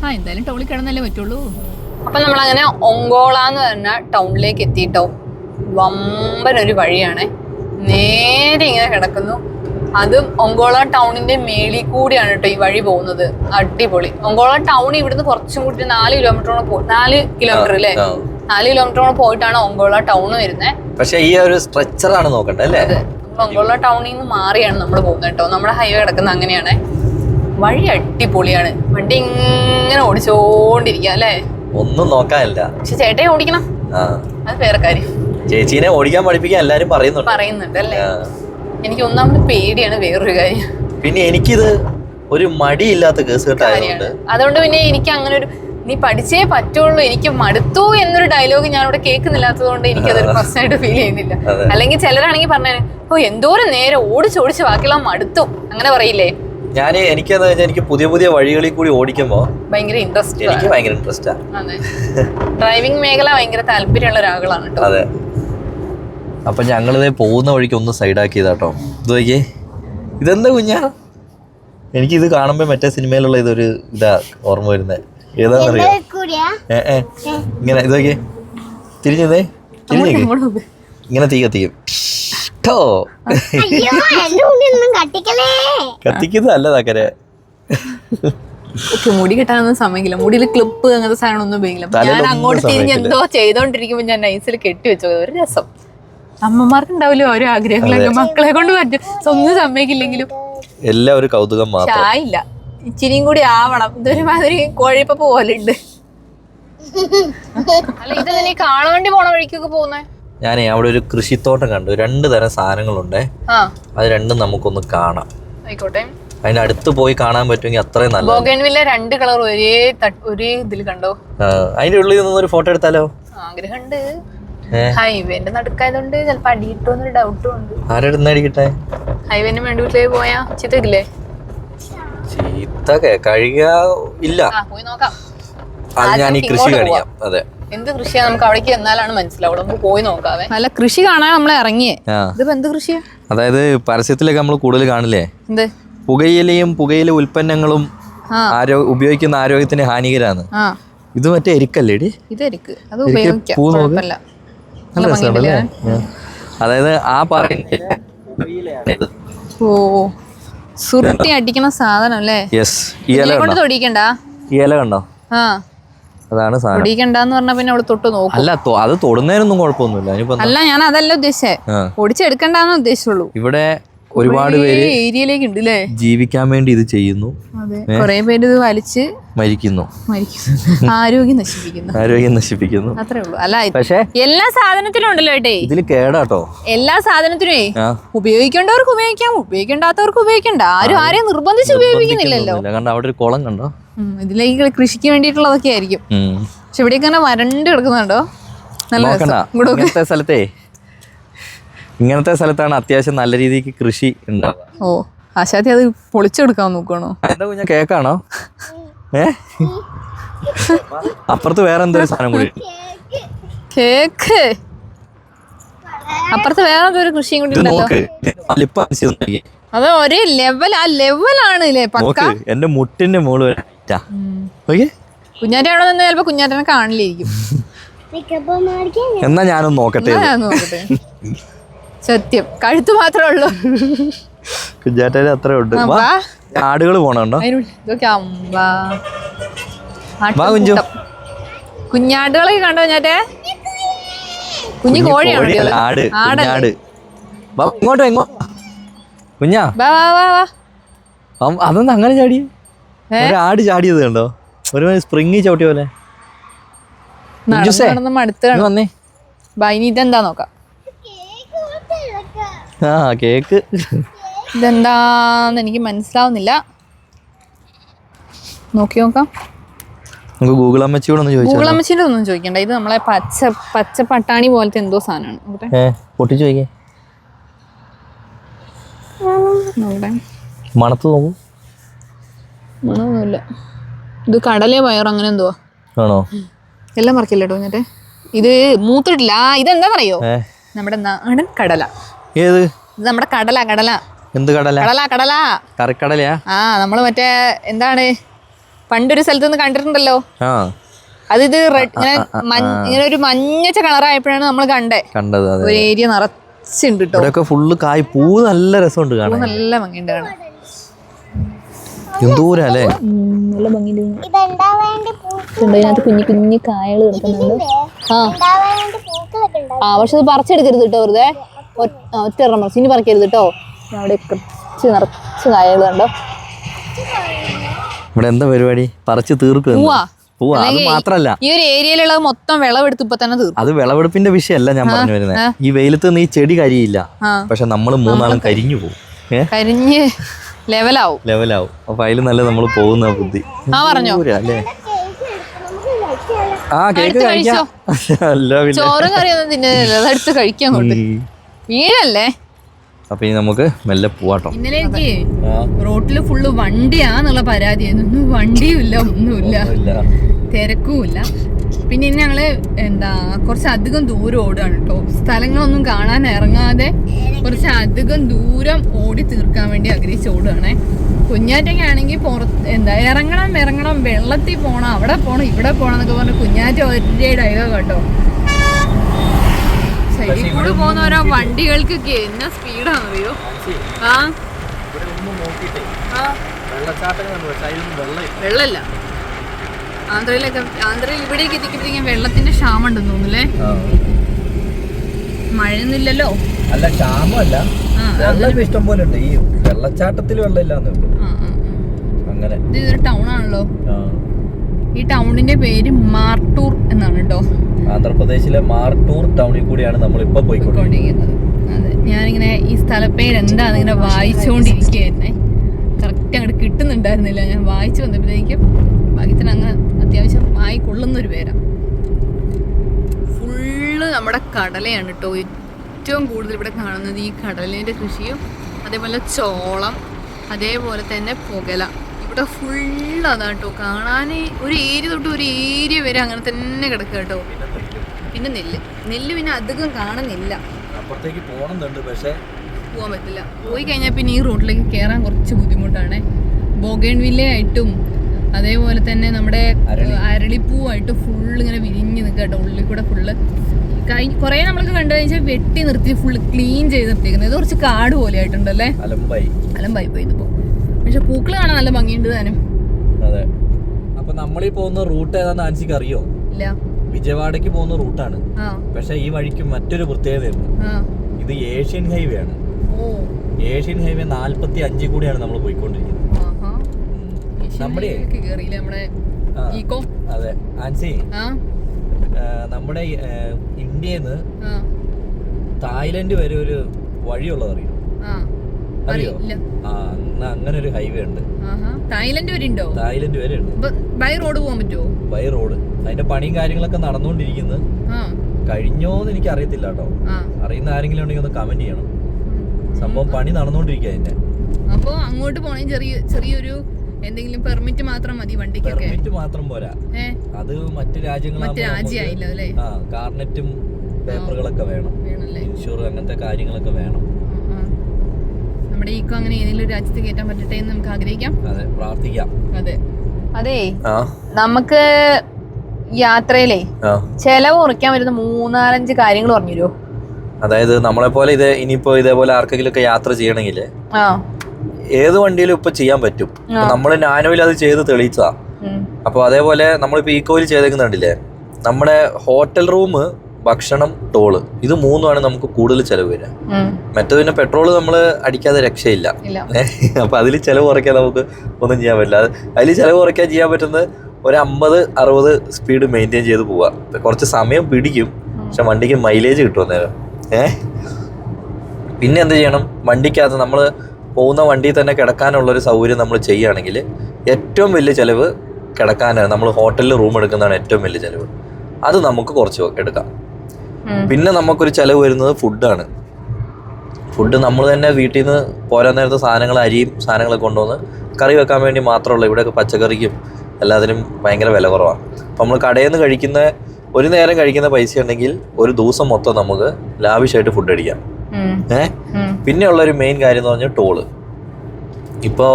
ആ എന്തായാലും ടൗണിൽ കിടന്നല്ലേ പറ്റുള്ളൂ. അപ്പൊ നമ്മളങ്ങനെ ഒങ്കോള എന്ന് പറഞ്ഞ ടൗണിലേക്ക് എത്തിയിട്ടോ? വമ്പൻ ഒരു വഴിയാണ്. നേരെ ഇങ്ങനെ കിടക്കുന്നു. അതും ഒങ്കോള ടൗണിന്റെ മേളിൽ കൂടിയാണ് കേട്ടോ ഈ വഴി പോകുന്നത്. അടിപൊളി. ഒങ്കോള ടൗൺ ഇവിടുന്ന് കുറച്ചും കൂടി നാല് കിലോമീറ്ററോളം പോ നാല് കിലോമീറ്റർ അല്ലേ. നാല് കിലോമീറ്ററോളം പോയിട്ടാണ് ഒങ്കോള ടൗൺ വരുന്നത് പക്ഷേ ഈ ഒരു സ്ട്രക്ചറാണ് നോക്കണ്ടേ അല്ലേ? ഒങ്കോള ടൗണിൽ നിന്ന് മാറിയാണ് നമ്മൾ പോകുന്നത് കേട്ടോ. നമ്മുടെ ഹൈവേ കിടക്കുന്ന അങ്ങനെയാണ്. വഴി അടിപൊളിയാണ്. വണ്ടി ഇങ്ങനെ ഓടിച്ചോണ്ടിരിക്കുക അല്ലേ? ഒന്നും നോക്കാനില്ല. പക്ഷെ ചേട്ടയെ ഓടിക്കണം. അത് വേറെ കാര്യം. ചേച്ചീനെ ഓടിക്കാൻ പഠിപ്പിക്കാൻ എല്ലാരും പറയുന്നുണ്ട്. പറയുന്നുണ്ട് അല്ലേ? എനിക്ക് ഒന്നാമത് പേടിയാണ് വേറൊരു കാര്യം. പിന്നെ എനിക്കിത് ഒരു മടിയില്ലാത്ത കേസ് കെട്ടായതുകൊണ്ട് കാര്യമാണ്. അതുകൊണ്ട് പിന്നെ എനിക്ക് അങ്ങനെ ഒരു നീ പഠിച്ചേ പറ്റുള്ളൂ. എനിക്ക് മടുത്തു എന്നൊരു ഡയലോഗ് ഞാൻ ഇവിടെ കേൾക്കുന്നില്ലാത്തത് കൊണ്ട് എനിക്കതൊരു പ്രശ്നമായിട്ട് ഫീൽ ചെയ്യുന്നില്ല അല്ലെങ്കിൽ ചിലരാണെങ്കിൽ പറഞ്ഞേ ഓ എന്തോരം നേരെ ഓടിച്ചോടിച്ച് ബാക്കിയുള്ള മടുത്തു. അങ്ങനെ പറയില്ലേ? ഞാൻ എനിക്കെന്ന് വെച്ചാൽ എനിക്ക് പുതിയ പുതിയ വഴികളിൽ കൂടി ഓടിക്കുമ്പോൾ ഭയങ്കര ഇൻട്രസ്റ്റ് എനിക്ക് ഭയങ്കര ഇൻട്രസ്റ്റ് അതെ. ഡ്രൈവിംഗ് മേഖല ഭയങ്കര താല്പര്യമുള്ള ഒരാളാണ് കേട്ടോ. അതെ. അപ്പൊ ഞങ്ങളിതേ പോകുന്ന വഴിക്ക് ഒന്ന് സൈഡാക്കിയതാട്ടോ ഇത് നോക്കിയേ. ഇതെന്താ കുഞ്ഞാ? എനിക്ക് ഇത് കാണുമ്പോൾ മറ്റേ സിനിമയിലുള്ള ഇതൊരു ഇതാ ഓർമ്മ വരുന്നത് ഏതാണെന്നറിയോ? ഏ ഏ. ഇങ്ങനെ ഇതൊക്കെ തിരിഞ്ഞതേ തിരിഞ്ഞേക്ക്. ഇങ്ങനെ തീ കത്തിക്കും ട്ടോ. അയ്യോ എന്റെ ഉള്ളിൽ കട്ടിക്കലേ കത്തിക്കുന്നതല്ല താക്കരെ മുടി കെട്ടാനൊന്നും സമയമില്ല. മുടിയിൽ ക്ലിപ്പ് അങ്ങനത്തെ സാധനമൊന്നും ഉപയോഗിക്കില്ല. ഞാൻ അങ്ങോട്ട് തിരിഞ്ഞ് എന്തോ ചെയ്തോണ്ടിരിക്കുമ്പോ ഞാൻ നൈസിൽ കെട്ടി വെച്ചത് ഒരു രസം. അമ്മമാർക്ക് ഉണ്ടാവില്ല ഓരോ ആഗ്രഹങ്ങളൊക്കെ മക്കളെ കൊണ്ട് പറ്റും. സ്വന്തം സമ്മതിക്കില്ലെങ്കിലും എല്ലാം ഒരു കൗതുകം മാത്രം. ചായില്ല ഇച്ചിരിയും കൂടി ആവണം. ഇതൊരുമാതിരി കോഴിപ്പപ്പ് പോലെ ഉണ്ട് പോണ വഴിക്കൊക്കെ പോകുന്നേ? ഞാനേ അവിടെ ഒരു കൃഷിത്തോട്ടം കണ്ടു. രണ്ട് തരം സാധനങ്ങളുണ്ട്. ആ. അത് രണ്ടും നമുക്കൊന്ന് കാണാം. ആയിക്കോട്ടെ. അതിന്റെ അടുത്ത് പോയി കാണാൻ പറ്റുമെങ്കിൽ അത്രയും നല്ല ബോഗൻവില്ല രണ്ട് കളർ ഒരേ ഒരേ ഇതിൽ കണ്ടോ? അതിന്റെ ഉള്ളിൽ നിന്ന് ഒരു ഫോട്ടോ എടുത്താലോ? ആഗ്രഹമുണ്ട്. ഹൈവേന്റെ നടുക്കായതുകൊണ്ട് ചിലപ്പോ അടിയിട്ടോന്നൊരു ഡൗട്ടും ഉണ്ട്. ആരുടെ അടിക്കട്ടെ? ഹൈവേന്റെ വീട്ടിലേക്ക് പോയാ? ചിത്തക്കില്ലേ ചീത്ത കഴിയ ഇല്ല. പോയി നോക്കാം. അത് ഞാൻ ഈ കൃഷി കാണിക്കാം. അതെ. എന്ത് കൃഷിയാ? നമുക്ക് അവിടേക്ക് എന്നാലാണ് മനസ്സിലാവുള്ളൂ നമുക്ക് പോയി നോക്കാവേ. നല്ല കൃഷി കാണാൻ നമ്മൾ ഇറങ്ങിയേ. ഇതിപ്പോ എന്ത് കൃഷിയാ? അതായത് പരസ്യത്തിലൊക്കെ നമ്മൾ കൂടുതൽ കാണില്ലേ എന്ത്? പുകയിലയും പുകയില ഉൽപ്പന്നങ്ങളും ആ. ഉപയോഗിക്കുന്ന ആരോഗ്യത്തിന് ഹാനികരാണ്. ഇത് മറ്റേ എരിക്കല്ലേ ഇത് എരിക്ക്. അത് ഉപയോഗിക്കാം. നല്ല രസമുണ്ടല്ലേ അതായത് ആ പറയുന്നത് ഓ. സുരുട്ടി അടിക്കുന്ന സാധനം അല്ലേ യെസ് ഇല കൊണ്ട്? തൊടിക്കണ്ട? ഇല കണ്ടോ? ആ. അതാണ് സാധനം. തൊടിക്കണ്ടെന്ന് പറഞ്ഞാ പിന്നെ അവിടെ തൊട്ട് നോക്കും. അല്ല അത് തൊടുന്നതിനൊന്നും കുഴപ്പമൊന്നുമില്ല. അല്ല ഞാൻ അതല്ല ഉദ്ദേശിച്ചേ ഒടിച്ചെടുക്കണ്ടെന്ന് ഉദ്ദേശിച്ചുള്ളൂ. ഇവിടെ ഒരുപാട് പേര് ഏരിയയിലേക്ക് ഉണ്ട് ജീവിക്കാൻ വേണ്ടി ഇത് ചെയ്യുന്നു. കൊറേ പേര് ഇത് വലിച്ച് മരിക്കുന്നു. ആരോഗ്യം നശിപ്പിക്കുന്നു. ആരോഗ്യം നശിപ്പിക്കുന്നു. അത്രേ ഉള്ളൂ. അല്ല പക്ഷേ എല്ലാ സാധനത്തിലും ഉണ്ടല്ലോ ഏട്ടേ. ഇതിൽ കേടാട്ടോ. എല്ലാ സാധനത്തിനേ ഉപയോഗിക്കേണ്ടവർക്ക് ഉപയോഗിക്കാം ഉപയോഗിക്കേണ്ടാത്തവർക്ക് ഉപയോഗിക്കണ്ട. ആരും ആരെയും നിർബന്ധിച്ച് ഉപയോഗിക്കുന്നില്ലല്ലോ. കാരണം അവിടെ ഒരു കുളം കണ്ടോ? ഇതിലേക്ക് കൃഷിക്ക് വേണ്ടിയിട്ടുള്ളതൊക്കെ ആയിരിക്കും. പക്ഷെ ഇവിടേക്ക് അങ്ങനെ വരണ്ട് കിടക്കുന്നുണ്ടോ? നല്ല സ്ഥലത്തെ ഇങ്ങനത്തെ സ്ഥലത്താണ് അത്യാവശ്യം നല്ല രീതിക്ക് കൃഷി ഉണ്ടാവുക. ഓ ആശാത്തി അത് പൊളിച്ചെടുക്കാൻ നോക്കണോ എന്താ കുഞ്ഞ കേക്കാണോ? ഏ? അപ്പുറത്ത് വേറെ എന്തൊരു സാധനം കൂടി? കേക്ക്. അപ്പുറത്ത് വേറെ ഒരു കൃഷിയും കൂടി ഉണ്ടല്ലോ. അത് ഒരേ ലെവൽ ആ ലെവലാണ് പക്ക. എന്റെ മുട്ടിന്റെ മോൾ കുഞ്ഞാറ്റ അവിടെ നിന്ന് ചിലപ്പോ കുഞ്ഞാറ്റനെ മേടിക്കാൻ എന്നാ ഞാനൊന്ന് നോക്കട്ടെ. സത്യം. കഴുത്ത് മാത്രമേ ഉള്ളൂ. കുഞ്ഞാറ്റേരെ അത്ര ഉണ്ട്. ആടുകൾ പോണുണ്ടോ? വാ കുഞ്ചു. കുഞ്ഞാടുകളൊക്കെ കണ്ടോ ഞാറ്റേ കുഞ്ഞു കോഴിയാണ് ആട് ആട് ആടല്ലേ? കുഞ്ഞാട്. വാ ഇങ്ങോട്ടോ എങ്ങോ കുഞ്ഞാ. അതൊന്നും അങ്ങനെ ചാടി. ഒരു ആട് ചാടിയത് കണ്ടോ? ഒരു സ്പ്രിങ് ചവിട്ടിയ പോലെ. വന്നേ. ഇനി ഇതെന്താ നോക്കാം? ആ കേക്ക്. ഇതെന്താന്ന് എനിക്ക് മനസ്സിലാവുന്നില്ല. നോക്കി നോക്കാം. നമുക്ക് ഗൂഗിൾ അമ്മച്ചിയോട് ഒന്ന് ഗൂഗിൾ അമ്മച്ചിയുടെ ഒന്നും ചോദിക്കണ്ട. ഇത് നമ്മളെ പച്ച പച്ച പട്ടാണി പോലത്തെ എന്തോ സാധനമാണ്. പൊട്ടിച്ചു ചോദിക്കേ. മണത്ത് നോക്കൂ. മണമൊന്നുമില്ല. ഇത് കടലേ പയർ അങ്ങനെ എന്തോ? ആണോ? എല്ലാം മറക്കില്ല കേട്ടോ എന്നിട്ട് ഇത് മൂത്തിട്ടില്ല ഇതെന്താണെന്നറിയോ നമ്മുടെ നാടൻ കടല. ഏത്? നമ്മുടെ കടല കടല. എന്ത് കടല? കടല കടല. കറിക്കടലയാ? ആ നമ്മൾ മറ്റേ എന്താണ് പണ്ടൊരു സ്ഥലത്ത് നിന്ന് കണ്ടിട്ടുണ്ടല്ലോ അതിത് ഇങ്ങനെ മഞ്ഞ ഇങ്ങനെ ഒരു മഞ്ഞച്ച കളറായപ്പോഴാണ് നമ്മൾ കണ്ടേ. കണ്ടത് അതെ. ഒരു ഏരിയ നിറച്ചുണ്ട് കേട്ടോ ഫുള്ള് കായ് പൂ നല്ല രസമുണ്ട് കാണാൻ. നല്ല ഭംഗിയുണ്ട് കാണാൻ. എന്തൂരാ നല്ല ഭംഗിയുണ്ട്. ഇതെന്താ വേണ്ടി പൂക്കൾ ഇതിനകത്ത് കുഞ്ഞു കുഞ്ഞു കായകൾ കിടക്കുന്നുണ്ട്. ആ. ആ പക്ഷെ ഇത് പറിച്ചെടുക്കരുത് കേട്ടോ വെറുതെ. ഒറ്റ എണ്ണം ഇനി പറിക്കരുത് കേട്ടോ അവിടെ കുറച്ച് നിറച്ച് കായകളുണ്ടോ ഇവിടെ എന്താ പരിപാടി? പറിച്ച് തീർക്കും അത് മാത്രല്ല. ഈ ഒരു ഏരിയയിലുള്ളത് മൊത്തം വിളവെടുത്ത് ഇപ്പൊ തന്നെ തീർക്കും. അത് വിളവെടുപ്പിന്റെ വിഷയമല്ല ഞാൻ പറഞ്ഞു വരുന്നത് ഈ വെയിലത്ത് നിന്ന് ഈ ചെടി കരിയില്ല. പക്ഷെ നമ്മൾ മൂന്നാളും കരിഞ്ഞു പോകും. കരിഞ്ഞ് ലെവലാവും. ലെവലാവും. അപ്പൊ അതിൽ നല്ല നമ്മൾ പോകുന്ന ബുദ്ധി. ആ പറഞ്ഞോ. അല്ലേ? ആ കേക്ക് <laughs> പിന്നെ. ചോറും കറിയൊന്നും തിന്നുന്നില്ല അതെടുത്ത് കഴിക്കാൻ കൊണ്ട്. വീഴല്ലേ? അപ്പൊ ഇനി നമുക്ക് മെല്ലെ പോവാട്ടോ. ഇന്നലേക്ക് റോട്ടിൽ ഫുള്ള് വണ്ടിയാന്നുള്ള പരാതിയായിരുന്നു. വണ്ടിയുമില്ല വണ്ടിയും ഒന്നുമില്ല. തിരക്കുമില്ല. പിന്നെ ഇനി ഞങ്ങൾ എന്താ കുറച്ച് അധികം ദൂരം ഓടുകയാണ് കേട്ടോ സ്ഥലങ്ങളൊന്നും കാണാൻ ഇറങ്ങാതെ കുറച്ച് അധികം ദൂരം ഓടി തീർക്കാൻ വേണ്ടി ആഗ്രഹിച്ച് ഓടുകയാണേ. കുഞ്ഞാറ്റൊക്കെ ആണെങ്കിൽ പുറത്ത് എന്താ ഇറങ്ങണം ഇറങ്ങണം. വെള്ളത്തിൽ പോണം അവിടെ പോണം ഇവിടെ പോണം എന്നൊക്കെ പറഞ്ഞ് കുഞ്ഞാറ്റ ഒരേ ഡയലോഗ് കേട്ടോ സൈഡിൽ കൂടെ പോകുന്ന ഓരോ വണ്ടികൾക്കൊക്കെ എന്നാ സ്പീഡാണ് ആ? ആ. വെള്ളല്ല ആന്ധ്രയിലൊക്കെ ആന്ധ്രയിൽ ഇവിടേക്ക് എത്തിക്കുമ്പോഴത്തേക്കും വെള്ളത്തിന്റെ ക്ഷാമം ഉണ്ടെന്ന് തോന്നുന്നല്ലേ മഴയൊന്നുമില്ലല്ലോ. അല്ല ക്ഷാമല്ല വെള്ളം ഇഷ്ടം പോലെ ഉണ്ട് ഈ വെള്ളച്ചാട്ടത്തിൽ വെള്ളം ഇല്ലാന്നേ ഉള്ളൂ ആ, ആ, ആ. അങ്ങനെ. ഇത് ഇതൊരു ടൗൺ ആണല്ലോ. ഈ ടൗണിന്റെ പേര് മാർട്ടൂർ എന്നാണ് കേട്ടോ ആന്ധ്രാപ്രദേശിലെ മാർട്ടൂർ ടൗണിൽ കൂടിയാണ് നമ്മൾ ഇപ്പൊ പോയിക്കൊണ്ടിരിക്കുന്നത്. അതെ. ഞാനിങ്ങനെ ഈ സ്ഥലപ്പേര് എന്താന്ന് ഇങ്ങനെ വായിച്ചുകൊണ്ടിരിക്കുകയായിരുന്നെ കറക്റ്റ് അങ്ങോട്ട് കിട്ടുന്നുണ്ടായിരുന്നില്ല. ഞാൻ വായിച്ചു വന്നപ്പോഴത്തേക്കും ഭാഗ്യത്തിന് അങ്ങ് അത്യാവശ്യം ആയി കൊള്ളുന്ന ഒരു പേരാ. ഫുള്ള് നമ്മുടെ കടലയാണ് കേട്ടോ ഏറ്റവും കൂടുതൽ ഇവിടെ കാണുന്നത് ഈ കടലിന്റെ കൃഷിയും അതേപോലെ ചോളം അതേപോലെ തന്നെ പുകല. ഇവിടെ ഫുള്ള് അതാണ് കേട്ടോ കാണാൻ ഒരു ഏരിയ തൊട്ട് ഒരു ഏരിയ വരെ അങ്ങനെ തന്നെ കിടക്കുക കേട്ടോ പിന്നെ നെല്ല്. നെല്ല് പിന്നെ അധികം കാണുന്നില്ല. അപ്പുറത്തേക്ക് പോകണമെന്നുണ്ട് പക്ഷേ പോകാൻ പറ്റില്ല. പോയി കഴിഞ്ഞാൽ പിന്നെ ഈ റോഡിലേക്ക് കയറാൻ കുറച്ച് ബുദ്ധിമുട്ടാണ്. ബോഗേൺ വില്ലയായിട്ടും അതേപോലെ തന്നെ നമ്മുടെ അരളിപ്പൂവായിട്ടും ഫുള്ള് ഇങ്ങനെ വിരിഞ്ഞ് നിൽക്കുക കേട്ടോ ഉള്ളിൽ കൂടെ ഫുള്ള് കഴിഞ്ഞ കുറേ നമ്മൾക്ക് കണ്ടു കഴിഞ്ഞാൽ വെട്ടി നിർത്തി ഫുള്ള് ക്ലീൻ ചെയ്ത് നിർത്തിയിരിക്കുന്നത് ഇത് കുറച്ച് കാട് പോലെ ആയിട്ടുണ്ടല്ലേ അലമ്പായി. അലമ്പായി പോയി ഇതിപ്പോൾ പക്ഷെ പൂക്കൾ കാണാൻ നല്ല ഭംഗിയുണ്ട് താനും. അതെ. അപ്പൊ നമ്മളീ പോകുന്ന റൂട്ട് ഏതാന്ന് ആൻസിക്ക് അറിയോ? ഇല്ല. വിജയവാഡക്ക് പോകുന്ന റൂട്ടാണ്. പക്ഷെ ഈ വഴിക്ക് മറ്റൊരു പ്രത്യേകതയുണ്ട് ഇത് ഏഷ്യൻ ഹൈവേ ആണ്. ഏഷ്യൻ ഹൈവേ നാല്പത്തി അഞ്ചിൽ കൂടിയാണ് നമ്മൾ പോയിക്കൊണ്ടിരിക്കുന്നത്. നമ്മുടെ അതെ. ആൻസി. നമ്മുടെ ഇന്ത്യന്ന് ആ. തായ്ലൻഡ് വരെ ഒരു വഴിയുള്ളത് അറിയോ അറിയോ ആ എന്നാ അങ്ങനെ ഒരു ഹൈവേ ഉണ്ട് തായ്ലൻഡ് വരെ ഉണ്ടോ തായ്ലൻഡ് വരെ ഉണ്ട് ബൈ റോഡ് പോകാൻ പറ്റുമോ ബൈ റോഡ് അതിന്റെ പണിയും കാര്യങ്ങളൊക്കെ നടന്നുകൊണ്ടിരിക്കുന്നത് കഴിഞ്ഞോന്ന് എനിക്ക് അറിയത്തില്ല കേട്ടോ അറിയുന്ന ആരെങ്കിലും ഉണ്ടെങ്കിൽ ഒന്ന് കമന്റ് ചെയ്യണം. സംഭവം പണി നടന്നുകൊണ്ടിരിക്കുക അതിന്റെ. അപ്പൊ അങ്ങോട്ട് പോണെങ്കിൽ ചെറിയ ചെറിയൊരു എന്തെങ്കിലും പെർമിറ്റ് മാത്രം മതി വണ്ടിക്കൊക്കെ. പെർമിറ്റ് മാത്രം പോരാ. അത് മറ്റു രാജ്യങ്ങൾ മറ്റു നമുക്ക് രാജ്യമായില്ല അല്ലേ? ആ കാർനെറ്റും പേപ്പറുകളൊക്കെ വേണം. ഇൻഷുർ അങ്ങനത്തെ കാര്യങ്ങളൊക്കെ വേണം. നമ്മുടെ ഈക്കോ അങ്ങനെ ഏതെങ്കിലും ഒരു രാജ്യത്ത് കയറ്റാൻ പറ്റട്ടെ എന്ന് നമുക്ക് ആഗ്രഹിക്കാം. അതെ പ്രാർത്ഥിക്കാം. അതെ. അതെ നമുക്ക് യാത്രയിലേ ചെലവ് കുറയ്ക്കാൻ പറ്റുന്ന മൂന്നാലഞ്ച് കാര്യങ്ങൾ പറഞ്ഞു തരുമോ? അതായത് നമ്മളെ പോലെ ഇത് ഇനിയിപ്പോ ഇതേപോലെ ആർക്കെങ്കിലും ഒക്കെ യാത്ര ചെയ്യണമെങ്കിൽ ആ. ഏത് വണ്ടിയിലും ഇപ്പൊ ചെയ്യാൻ പറ്റും. നമ്മൾ നാനോയിൽ അത് ചെയ്ത് തെളിയിച്ചതാ. അപ്പൊ അപ്പോൾ അതേപോലെ നമ്മളിപ്പോ ഈക്കോയിൽ ചെയ്തേക്കുന്നുണ്ടില്ലേ? നമ്മുടെ ഹോട്ടൽ റൂം ഭക്ഷണം ടോൾ ഇത് മൂന്നുമാണ് നമുക്ക് കൂടുതൽ ചെലവ് വരിക. മറ്റേ പിന്നെ പെട്രോൾ നമ്മൾ അടിക്കാതെ രക്ഷയില്ല. അപ്പൊ അതിൽ ചിലവ് കുറയ്ക്കാൻ നമുക്ക് ഒന്നും ചെയ്യാൻ പറ്റില്ല. അതിൽ ചിലവ് കുറയ്ക്കാൻ ചെയ്യാൻ പറ്റുന്നത് ഒരു അമ്പത് അറുപത് സ്പീഡ് മെയിന്റെയിൻ ചെയ്ത് പോവുക കുറച്ച് സമയം പിടിക്കും. പക്ഷെ വണ്ടിക്ക് മൈലേജ് കിട്ടും അന്നേരം? ഏ? പിന്നെ എന്ത് ചെയ്യണം? വണ്ടിക്കകത്ത് നമ്മൾ പോകുന്ന വണ്ടിയിൽ തന്നെ കിടക്കാനുള്ള ഒരു സൗകര്യം നമ്മൾ ചെയ്യുകയാണെങ്കിൽ ഏറ്റവും വലിയ ചിലവ് കിടക്കാനാണ്. നമ്മൾ ഹോട്ടലിൽ റൂം എടുക്കുന്നതാണ് ഏറ്റവും വലിയ ചിലവ്. അത് നമുക്ക് കുറച്ച് എടുക്കാം. പിന്നെ നമുക്കൊരു ചിലവ് വരുന്നത് ഫുഡാണ്. ഫുഡ് നമ്മൾ തന്നെ വീട്ടിൽ നിന്ന് പോരാൻ നേരത്തെ സാധനങ്ങൾ അരിയും സാധനങ്ങളൊക്കെ കൊണ്ടുവന്ന് കറി വെക്കാൻ വേണ്ടി മാത്രമുള്ള ഇവിടെയൊക്കെ പച്ചക്കറിക്കും എല്ലാത്തിനും ഭയങ്കര വില കുറവാണ് അപ്പോൾ നമ്മൾ കടയിൽ നിന്ന് കഴിക്കുന്ന ഒരു നേരം കഴിക്കുന്ന പൈസ ഉണ്ടെങ്കിൽ ഒരു ദിവസം മൊത്തം നമുക്ക് ലാവിഷായിട്ട് ഫുഡ് അടിക്കാം. ഏഹ്. പിന്നെയുള്ള ഒരു മെയിൻ കാര്യം എന്ന് പറഞ്ഞാൽ ടോൾ. ഇപ്പോൾ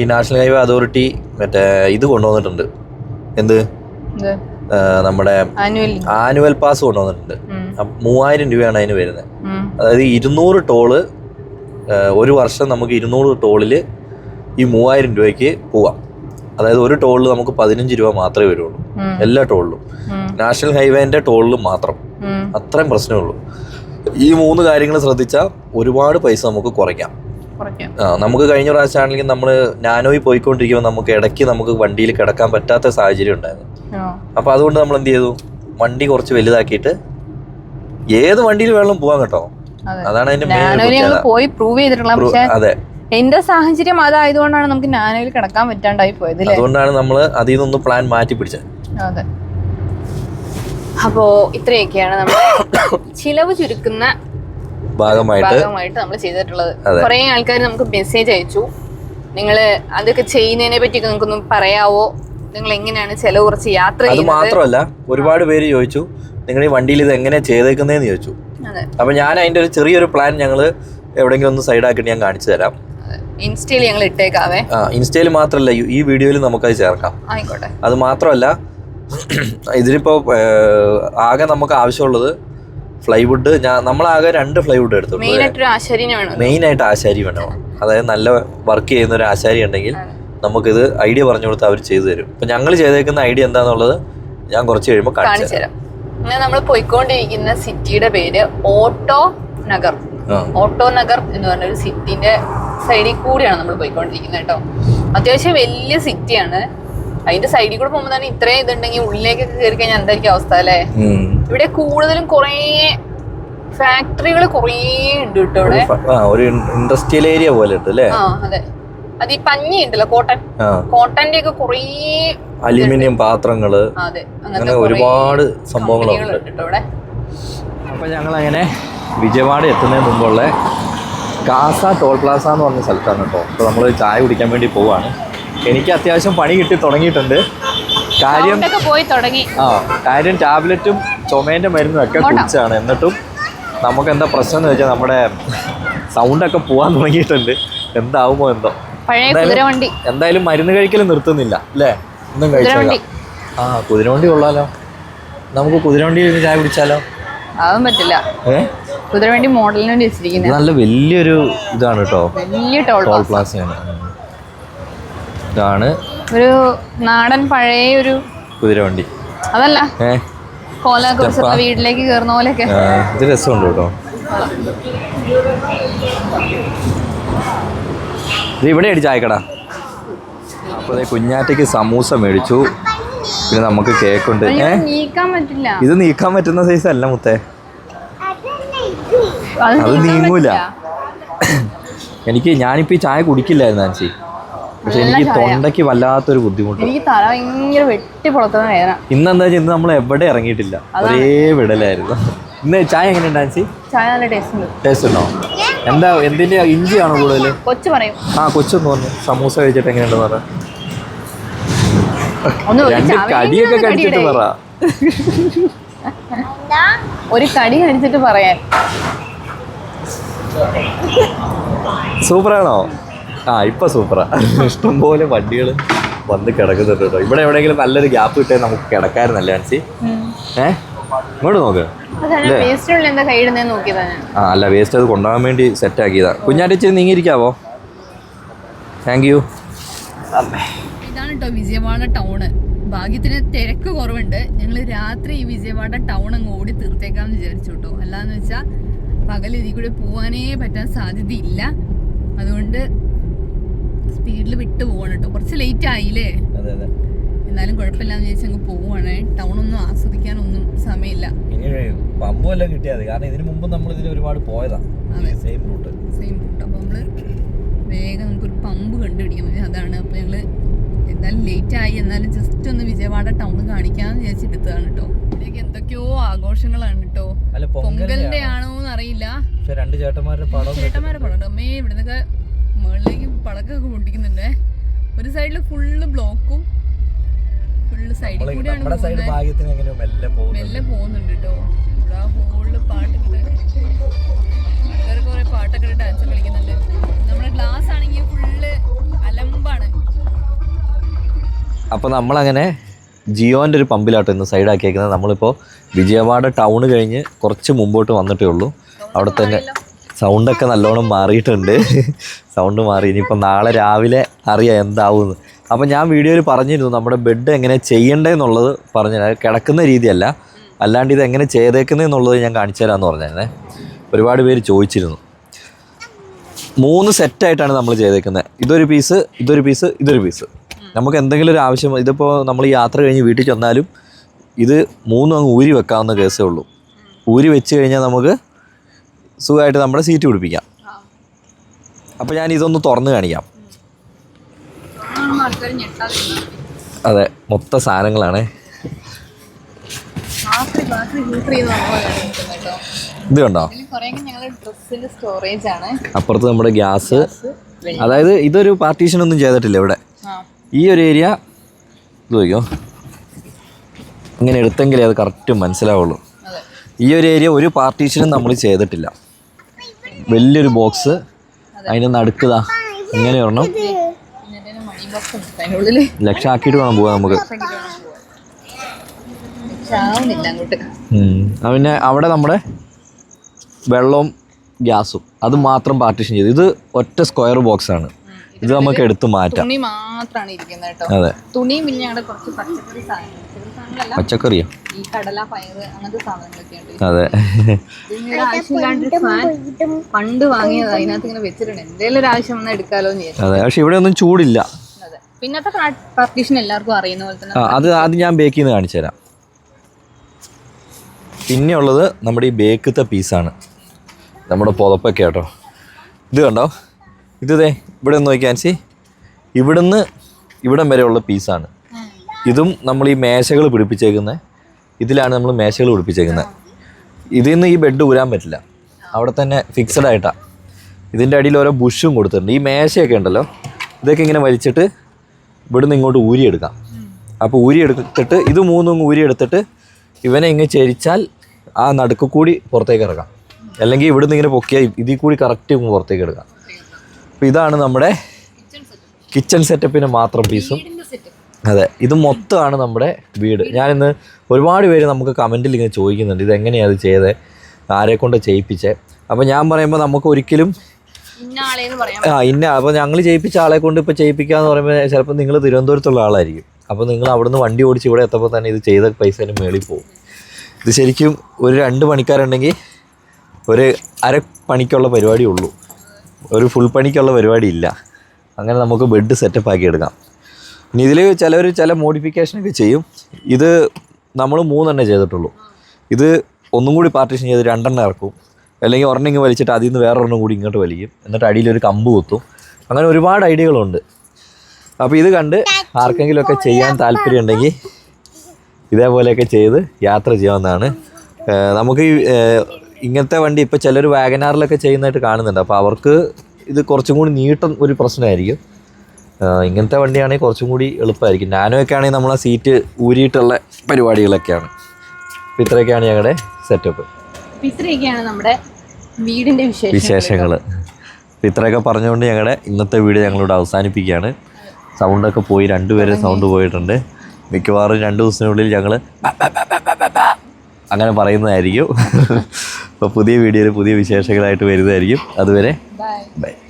ഈ നാഷണൽ ഹൈവേ അതോറിറ്റി മറ്റേ ഇത് കൊണ്ടുവന്നിട്ടുണ്ട്. എന്ത്? നമ്മുടെ ആനുവൽ. പാസ് കൊണ്ടുവന്നിട്ടുണ്ട്. മൂവായിരം രൂപയാണ് അതിന് വരുന്നത്. അതായത് ഇരുന്നൂറ് ടോൾ ഒരു വർഷം നമുക്ക് ഇരുന്നൂറ് ടോളിൽ ഈ മൂവായിരം രൂപയ്ക്ക് പോവാം. അതായത് ഒരു ടോളിൽ നമുക്ക് പതിനഞ്ച് രൂപ മാത്രമേ വരുള്ളൂ. എല്ലാ ടോളിലും. നാഷണൽ ഹൈവേന്റെ ടോളിലും മാത്രം. അത്രയും പ്രശ്നമേ ഉള്ളൂ ഈ മൂന്ന് കാര്യങ്ങൾ ശ്രദ്ധിച്ചാൽ ഒരുപാട് പൈസ നമുക്ക് കുറയ്ക്കാം. നമുക്ക് കഴിഞ്ഞ പ്രാവശ്യമാണെങ്കിൽ നമ്മൾ നാനോയിൽ പോയിക്കൊണ്ടിരിക്കുമ്പോൾ നമുക്ക് ഇടയ്ക്ക് നമുക്ക് വണ്ടിയിൽ കിടക്കാൻ പറ്റാത്ത സാഹചര്യം ഉണ്ടായിരുന്നു. അപ്പൊ അപ്പോൾ അതുകൊണ്ട് നമ്മൾ എന്ത് ചെയ്തു? വണ്ടി കുറച്ച് വലുതാക്കിയിട്ട് ഏത് വണ്ടിയിൽ വേണമെങ്കിലും പോവാൻ കേട്ടോ. അതാണ് അതിന്റെ പോയി പ്രൂവ് ചെയ്തിട്ടുള്ള അതെ. എന്റെ സാഹചര്യം അതായതുകൊണ്ടാണ് നമുക്ക് നാനോയിൽ കിടക്കാൻ പറ്റാണ്ടായി പോയത് അതുകൊണ്ടാണ് നമ്മൾ അതിൽ നിന്നൊന്ന് പ്ലാൻ മാറ്റി പിടിച്ചത്. അതെ. അപ്പോ ഇത്രയൊക്കെയാണ് നമ്മൾ <coughs> ചിലവ് ചുരുക്കുന്ന ഭാഗമായിട്ട് നമ്മൾ ചെയ്തിട്ടുള്ളത്. കുറെ ആൾക്കാർ നമുക്ക് മെസ്സേജ് അയച്ചു. നിങ്ങൾ അതൊക്കെ ചെയ്യുന്നതിനെ പറ്റി നിങ്ങൾക്കൊന്ന് പറയാവോ? നിങ്ങൾ എങ്ങനെയാണ് ചെലവ് കുറച്ച് യാത്ര അത് ചെയ്യുന്നത്? മാത്രമല്ല ഒരുപാട് പേര് ചോദിച്ചു. നിങ്ങൾ ഈ വണ്ടിയിൽ ഇത് എങ്ങനെ ചെയ്തേക്കുന്നതെന്ന് ചോദിച്ചു. അപ്പൊ ഞാൻ അതിന്റെ ഒരു ചെറിയൊരു പ്ലാൻ ഞങ്ങൾ എവിടെയെങ്കിലും ഒന്ന് സൈഡാക്കിയിട്ട് ഞാൻ കാണിച്ചു തരാം. ഇൻസ്റ്റയിൽ ഞങ്ങൾ ഇട്ടേക്കാവേ? ആ ഇൻസ്റ്റയിൽ മാത്രമല്ല ഈ- വീഡിയോയിൽ നമുക്കത് ചേർക്കാം. ആയിക്കോട്ടെ. അത് മാത്രമല്ല <clears throat> ഇതിലിപ്പോൾ ആകെ നമുക്ക് ആവശ്യമുള്ളത് ഫ്ലൈവുഡ് ഞാൻ നമ്മളാകെ രണ്ട് ഫ്ലൈവുഡ് എടുത്തു മെയിൻ ആയിട്ട് ആശാരി വേണം. അതായത് നല്ല വർക്ക് ചെയ്യുന്ന ഒരു ആശാരി ഉണ്ടെങ്കിൽ നമുക്കിത് ഐഡിയ പറഞ്ഞു കൊടുത്താൽ അവർ ചെയ്തു തരും. ഇപ്പം ഞങ്ങൾ ചെയ്തേക്കുന്ന ഐഡിയ എന്താണെന്നുള്ളത് ഞാൻ കുറച്ച് കഴിയുമ്പോൾ കാണിച്ചു തരാം. ഇങ്ങനെ നമ്മൾ പോയിക്കൊണ്ടിരിക്കുന്ന സിറ്റിയുടെ പേര് ഓട്ടോ നഗർ. ഓട്ടോ നഗർ എന്ന് പറഞ്ഞ ഒരു സിറ്റിന്റെ സൈഡിൽ കൂടിയാണ് നമ്മൾ പോയിക്കൊണ്ടിരിക്കുന്നത് കേട്ടോ. അത്യാവശ്യം വലിയ സിറ്റിയാണ് അതിന്റെ സൈഡിൽ കൂടെ പോകുമ്പോൾ തന്നെ ഇത്രയും ഇതുണ്ടെങ്കിൽ ഉള്ളിലേക്കൊക്കെ കയറി കഴിഞ്ഞാൽ എന്തായിരിക്കും അവസ്ഥ അല്ലേ? ഇവിടെ കൂടുതലും കുറേ ഫാക്ടറികൾ കുറേ ഉണ്ട് കേട്ടോ ഇവിടെ. ഒരു ഇൻഡസ്ട്രിയൽ ഏരിയ പോലെ ഉണ്ട് അല്ലേ? ആ അതെ. അത് ഈ പഞ്ഞി ഉണ്ടല്ലോ കോട്ടൺ കോട്ടന്റെ ഒക്കെ കുറേ അലുമിനിയം പാത്രങ്ങൾ. അതെ. അങ്ങനെ ഒരുപാട് സംഭവങ്ങളുണ്ട് അപ്പൊ അപ്പോൾ ഞങ്ങൾ അങ്ങനെ വിജയവാഡ എത്തുന്നതിന് മുമ്പുള്ള കാസ ടോൾ പ്ലാസ എന്ന് പറഞ്ഞ സ്ഥലത്താണ് കേട്ടോ. അപ്പോൾ നമ്മൾ ചായ കുടിക്കാൻ വേണ്ടി പോവാണ്. എനിക്ക് അത്യാവശ്യം പണി കിട്ടി തുടങ്ങിയിട്ടുണ്ട്. കാര്യം പോയി തുടങ്ങി. ആ കാര്യം ടാബ്ലറ്റും ചുമേന്റെ മരുന്നും ഒക്കെ കുടിച്ചാണ്. എന്നിട്ടും നമുക്ക് എന്താ പ്രശ്നം എന്ന് വെച്ചാൽ നമ്മുടെ സൗണ്ടൊക്കെ പോവാൻ തുടങ്ങിയിട്ടുണ്ട്. എന്താവുമോ എന്തോ. പഴയ കുതിരവണ്ടി. എന്തായാലും മരുന്ന് കഴിക്കൽ നിർത്തുന്നില്ല അല്ലേ? ഒന്നും കഴിച്ചില്ല ആ കുതിരവണ്ടി കൊള്ളാലോ. നമുക്ക് കുതിരവണ്ടി ഇരുന്ന് ചായ കുടിച്ചാലോ? അതൊന്നും പറ്റില്ല. കുതിരവണ്ടി മോഡലിന് വേണ്ടി വെച്ചിരിക്കുന്നത് നല്ല വലിയൊരു ഇതാണ് കേട്ടോ വലിയ ടോൾ ക്ലാസ് പ്ലാസയാണ്. ഇതാണ് ഒരു നാടൻ പഴയ ഒരു കുതിരവണ്ടി. അതല്ല. കോലൊക്കെ വീട്ടിലേക്ക് കയറുന്ന പോലെയൊക്കെ. ഇത് രസമുണ്ട് കേട്ടോ ഇത് ഇവിടെ അടി ചായക്കട അപ്പോൾ ദേ കുഞ്ഞാറ്റയ്ക്ക് സമൂസ മേടിച്ചു. പിന്നെ നമുക്ക് കേക്കുണ്ട്. ഇത് നീക്കാൻ പറ്റുന്ന സൈസ് അല്ല മുത്തേ. അത് നീങ്ങൂല. എനിക്ക് ഞാനിപ്പോൾ ഈ ചായ കുടിക്കില്ലായിരുന്നു ആൻസി. പക്ഷെ എനിക്ക്. തൊണ്ടയ്ക്ക് വല്ലാത്തൊരു ബുദ്ധിമുട്ട്. എനിക്ക് തല ഭയങ്കര വെട്ടി പുറത്തുന്ന വേദന. ഇന്ന് ഇന്ന് നമ്മൾ എവിടെ ഇറങ്ങിയിട്ടില്ല. ഒരേ വിടലായിരുന്നു. ഇന്ന് ചായ എങ്ങനെയുണ്ട് ആൻസി? ചായ നല്ല ടേസ്റ്റ് ഉണ്ട്. ടേസ്റ്റ് ഉണ്ടോ? എന്താ എന്തിന്റെ ഇഞ്ചിയാണോ കൂടുതൽ? കൊച്ചു പറയും. ആ കൊച്ചൊന്ന് പറഞ്ഞു സമൂസ കഴിച്ചിട്ട് എങ്ങനെയുണ്ട് പറ. രണ്ട് കടിയൊക്കെ ഒന്ന് കഴിച്ചിട്ട് പറ. ഒരു കടി കഴിച്ചിട്ട് പറയാൻ. സൂപ്പറാണോ? ആ ഇപ്പൊ സൂപ്പറാ. ഇഷ്ടംപോലെ വണ്ടികൾ വന്ന് കിടക്കുന്നുണ്ട് കേട്ടോ. ഇവിടെ എവിടെയെങ്കിലും നല്ലൊരു ഗ്യാപ്പ് കിട്ടിയാൽ നമുക്ക് കിടക്കായിരുന്നല്ലേ ആൻസി ഏ? ഇങ്ങോട്ട് നോക്ക്. ആ അല്ല വേസ്റ്റ് അത് കൊണ്ടുപോകാൻ വേണ്ടി സെറ്റ് ആക്കിയതാ. കുഞ്ഞാറ്റിച്ചിരി നീങ്ങിയിരിക്കാവോ? താങ്ക് യു ഇതാണ് കേട്ടോ വിജയവാഡ ടൗണ് ഭാഗ്യത്തിന് തിരക്ക് കുറവുണ്ട്. ഞങ്ങൾ രാത്രി ഈ വിജയവാഡ ടൗൺ അങ്ങ് ഓടി തീർത്തേക്കാന്ന് വിചാരിച്ചു കേട്ടോ അല്ലാന്ന് വെച്ചാൽ പകൽ ഇതിൽ കൂടെ പോകാനേ പറ്റാൻ സാധ്യതയില്ല. അതുകൊണ്ട് സ്പീഡിൽ വിട്ട് പോകണം കേട്ടോ കുറച്ച് ലേറ്റ് ആയില്ലേ? അതെ അതെ. എന്നാലും കുഴപ്പമില്ലാന്ന് വിചാരിച്ച് അങ്ങ് പോവുകയാണ് ടൗണൊന്നും ആസ്വദിക്കാനൊന്നും സമയമില്ല. ഇനി പമ്പും എല്ലാം കിട്ടിയാൽ കാരണം ഇതിനു മുമ്പ് നമ്മൾ ഇതിൽ ഒരുപാട് പോയതാ. സെയിം റൂട്ട് സെയിം റൂട്ട് അപ്പോൾ നമ്മൾ വേഗം നമുക്കൊരു പമ്പ് കണ്ടുപിടിക്കുന്നത് അതാണ്. അപ്പോൾ ഞങ്ങൾ എന്തായാലും ലേറ്റ് ആയി. എന്നാലും ജസ്റ്റ് ഒന്ന് വിജയവാഡ ടൗൺ കാണിക്കാന്ന് വിചാരിച്ചെടുത്തതാണ് കേട്ടോ ഇതിലേക്ക് എന്തൊക്കെയോ ആഘോഷങ്ങളാണ് കേട്ടോ പൊങ്കലിന്റെ ആണോ എന്ന് അറിയില്ല രണ്ട് ചേട്ടന്മാരുടെ പടം ചേട്ടന്മാരെ പടം അമ്മേ ഇവിടുന്നൊക്കെ മുകളിലേക്ക് പടക്കൊക്കെ പൊട്ടിക്കുന്നുണ്ടേ ഒരു സൈഡിൽ ഫുള്ള് ബ്ലോക്കും ഫുള്ള് സൈഡിൽ കൂടിയാണ് നമ്മുടെ സൈഡ് ഭാഗ്യത്തിന് എങ്ങനെയോ മെല്ലെ പോകുന്നു മെല്ലെ പോകുന്നുണ്ട് കേട്ടോ ഇവിടെ ആ ഹോളിൽ പാട്ടൊക്കെ ആൾക്കാർ കുറെ പാട്ടൊക്കെ ഡാൻസ് കളിക്കുന്നുണ്ട്. നമ്മുടെ ഗ്ലാസ് ആണെങ്കിൽ ഫുള്ള് അലമ്പാണ്. അപ്പോൾ നമ്മളങ്ങനെ ജിയോന്റെ ഒരു പമ്പിലാട്ടോ ഇന്ന് സൈഡ് ആക്കിയേക്കുന്നത്. നമ്മളിപ്പോൾ വിജയവാഡ ടൗൺ കഴിഞ്ഞ് കുറച്ച് മുമ്പോട്ട് വന്നിട്ടേ ഉള്ളൂ. അവിടെ തന്നെ സൗണ്ടൊക്കെ നല്ലോണം മാറിയിട്ടുണ്ട്. <laughs> സൗണ്ട് മാറി. ഇനിയിപ്പോൾ നാളെ രാവിലെ അറിയാം എന്താവുമെന്ന് അപ്പോൾ ഞാൻ വീഡിയോയിൽ പറഞ്ഞിരുന്നു നമ്മുടെ ബെഡ് എങ്ങനെ ചെയ്യണ്ടേന്നുള്ളത് പറഞ്ഞു അത് കിടക്കുന്ന രീതിയല്ല. അല്ലാണ്ട് ഇത് എങ്ങനെ ചെയ്തേക്കുന്നതെന്നുള്ളത് ഞാൻ കാണിച്ചു തരാമെന്ന് പറഞ്ഞേ ഒരുപാട് പേര് ചോദിച്ചിരുന്നു. മൂന്ന് സെറ്റായിട്ടാണ് നമ്മൾ ചെയ്തേക്കുന്നത് ഇതൊരു പീസ് ഇതൊരു പീസ് ഇതൊരു പീസ് നമുക്ക് എന്തെങ്കിലും ഒരു ആവശ്യം ഇതിപ്പോൾ നമ്മൾ യാത്ര കഴിഞ്ഞ് വീട്ടിൽ ചെന്നാലും ഇത് മൂന്നും അങ്ങ് ഊരി വെക്കാവുന്ന കേസേ ഉള്ളൂ. ഊരി വെച്ച് കഴിഞ്ഞാൽ നമുക്ക് സുഖമായിട്ട് നമ്മുടെ സീറ്റ് പിടിപ്പിക്കാം. അപ്പോൾ ഞാൻ ഇതൊന്ന് തുറന്ന് കാണിക്കാം. അതെ മൊത്ത സാധനങ്ങളാണ്. ഇത് കണ്ടോ? അപ്പുറത്ത് നമ്മുടെ ഗ്യാസ്. അതായത് ഇതൊരു പാർട്ടീഷൻ ഒന്നും ചെയ്തിട്ടില്ല ഇവിടെ. ഈ ഒരു ഏരിയ ഇത് നോക്കിയോ ഇങ്ങനെ എടുത്തെങ്കിലേ അത് കറക്റ്റ് മനസ്സിലാവുള്ളൂ. ഈ ഒരു ഏരിയ ഒരു പാർട്ടീഷനും നമ്മൾ ചെയ്തിട്ടില്ല. വലിയൊരു ബോക്സ് അതിന്റെ നടുക്കുതാ ഇങ്ങനെ ഒരെണ്ണം. <laughs> ലക്ഷമാക്കിയിട്ട് വേണം പോകാൻ നമുക്ക്. പിന്നെ അവിടെ നമ്മുടെ വെള്ളവും ഗ്യാസും. അത് മാത്രം പാർട്ടീഷൻ ചെയ്തു. ഇത് ഒറ്റ സ്ക്വയർ ബോക്സ് ആണ്. ഇത് നമുക്ക് എടുത്ത് മാറ്റാം. തുണി മാത്രമാണ് ഇരിക്കുന്നത് കേട്ടോ. അതെ. തുണിയും പിന്നെ ഞങ്ങളുടെ കുറച്ച് പച്ചക്കറി സാധനങ്ങൾ. പച്ചക്കറിയോ? ഈ കടല പയറ് അങ്ങനത്തെ സാധനങ്ങളൊക്കെ അതെ. പണ്ട് വാങ്ങിയത്. അതിനകത്ത് ഇങ്ങനെ വെച്ചിട്ടുണ്ട്. എന്തെങ്കിലും ഒരു ആവശ്യം വന്നാൽ എടുക്കാലോ അതെ. പക്ഷെ ഇവിടെ ഒന്നും ചൂടില്ല. പിന്നത്തെ പാർട്ടീഷൻ എല്ലാവർക്കും അറിയുന്ന പോലെ തന്നെ ആ അത് ആദ്യം ഞാൻ ബേക്ക് കാണിച്ചു തരാം. പിന്നെ ഉള്ളത് നമ്മുടെ ഈ ബേക്കത്തെ പീസാണ് നമ്മുടെ പുതപ്പൊക്കെ കേട്ടോ. ഇത് കണ്ടോ? ഇത് ഇവിടെ ഒന്ന് നോക്കിയാൽ സി ഇവിടുന്ന് ഇവിടം വരെയുള്ള പീസാണ് ഇതും നമ്മൾ ഈ മേശകൾ പിടിപ്പിച്ചേക്കുന്നത് ഇതിലാണ് നമ്മൾ മേശകൾ പിടിപ്പിച്ചേക്കുന്നത് ഇതിൽ നിന്ന് ഈ ബെഡ് ഊരാൻ പറ്റില്ല. അവിടെ തന്നെ ഫിക്സഡ് ആയിട്ടാണ് ഇതിന്റെ അടിയിൽ ഓരോ ബുഷും കൊടുത്തിട്ടുണ്ട്. ഈ മേശയൊക്കെ ഉണ്ടല്ലോ. ഇതൊക്കെ ഇങ്ങനെ വലിച്ചിട്ട് ഇവിടുന്ന് ഇങ്ങോട്ട് ഊരിയെടുക്കാം. അപ്പോൾ ഊരിയെടുത്തിട്ട് ഇത് മൂന്നും ഊരി ഊരിയെടുത്തിട്ട് ഇവനെ ഇങ്ങ് ചരിച്ചാൽ ആ നടുക്ക് കൂടി പുറത്തേക്ക് ഇറക്കാം. അല്ലെങ്കിൽ ഇവിടുന്ന് ഇങ്ങനെ പൊക്കിയാൽ ഇതിൽ കൂടി കറക്റ്റ് പുറത്തേക്ക് എടുക്കാം. അപ്പോൾ ഇതാണ് നമ്മുടെ കിച്ചൺ സെറ്റപ്പിന് മാത്രം പീസും അതെ ഇത് മൊത്തമാണ് നമ്മുടെ വീട്. ഞാനിന്ന് ഒരുപാട് പേര് നമുക്ക് കമന്റിൽ ഇങ്ങനെ ചോദിക്കുന്നുണ്ട് ഇത് എങ്ങനെയാണ് അത് ചെയ്തത് ആരെ കൊണ്ട് ചെയ്യിപ്പിച്ചേ? അപ്പോൾ ഞാൻ പറയുമ്പോൾ നമുക്ക് ഒരിക്കലും ആ ഇന്ന അപ്പോൾ ഞങ്ങൾ ചെയ്യിപ്പിച്ച ആളെ കൊണ്ട് ഇപ്പോൾ ചെയ്യിപ്പിക്കാന്ന് പറയുമ്പോൾ ചിലപ്പോൾ നിങ്ങൾ തിരുവനന്തപുരത്തുള്ള ആളായിരിക്കും. അപ്പോൾ നിങ്ങൾ അവിടുന്ന് വണ്ടി ഓടിച്ച് ഇവിടെ എത്തപ്പോൾ തന്നെ ഇത് ചെയ്ത പൈസേന്റെ മേളിൽ പോകും. ഇത് ശരിക്കും ഒരു രണ്ട് പണിക്കാരുണ്ടെങ്കിൽ ഒരു അര പണിക്കുള്ള പരിപാടി ഉള്ളൂ. ഒരു ഫുൾ പണിക്കുള്ള പരിപാടി ഇല്ല. അങ്ങനെ നമുക്ക് ബെഡ് സെറ്റപ്പ് ആക്കി എടുക്കാം. ഇനി ഇതിൽ ചിലവർ ചില മോഡിഫിക്കേഷനൊക്കെ ചെയ്യും. ഇത് നമ്മൾ മൂന്നെണ്ണേ ചെയ്തിട്ടുള്ളൂ. ഇത് ഒന്നും കൂടി പാർട്ടീഷൻ ചെയ്ത് രണ്ടെണ്ണം ഇറക്കും. അല്ലെങ്കിൽ ഒരെണ്ണം വലിച്ചിട്ട് അതിൽ നിന്ന് വേറെ ഒരെണ്ണം കൂടി ഇങ്ങോട്ട് വലിക്കും എന്നിട്ട് അടിയിലൊരു കമ്പ് കുത്തും. അങ്ങനെ ഒരുപാട് ഐഡിയകളുണ്ട്. അപ്പോൾ ഇത് കണ്ട് ആർക്കെങ്കിലുമൊക്കെ ചെയ്യാൻ താല്പര്യം ഉണ്ടെങ്കിൽ ഇതേപോലെയൊക്കെ ചെയ്ത് യാത്ര ചെയ്യാവുന്നതാണ്. നമുക്ക് ഇങ്ങനത്തെ വണ്ടി ഇപ്പോൾ ചിലർ വാഗനാറിലൊക്കെ ചെയ്യുന്നതായിട്ട് കാണുന്നുണ്ട്. അപ്പോൾ അവർക്ക് ഇത് കുറച്ചും കൂടി നീട്ടം ഒരു പ്രശ്നമായിരിക്കും. ഇങ്ങനത്തെ വണ്ടിയാണെങ്കിൽ കുറച്ചും കൂടി എളുപ്പമായിരിക്കും. നാനോയൊക്കെ ആണെങ്കിൽ നമ്മളെ സീറ്റ് ഊരിയിട്ടുള്ള പരിപാടികളൊക്കെയാണ്. അപ്പോൾ ഇത്രയൊക്കെയാണ് ഞങ്ങളുടെ സെറ്റപ്പ് ഇത്രയൊക്കെയാണ് നമ്മുടെ വീടിന്റെ വിശേഷങ്ങൾ ഇത്രയൊക്കെ പറഞ്ഞുകൊണ്ട് ഞങ്ങളുടെ ഇന്നത്തെ വീഡിയോ ഞങ്ങളിവിടെ അവസാനിപ്പിക്കുകയാണ്. സൗണ്ടൊക്കെ പോയി രണ്ടുപേരെ സൗണ്ട് പോയിട്ടുണ്ട്. മിക്കവാറും രണ്ട് ദിവസത്തിനുള്ളിൽ ഞങ്ങൾ അങ്ങനെ പറയുന്നതായിരിക്കും. <laughs> അപ്പോൾ പുതിയ വീഡിയോയിൽ പുതിയ വിശേഷങ്ങളായിട്ട് വരുന്നതായിരിക്കും. അതുവരെ ബൈ. ബൈ.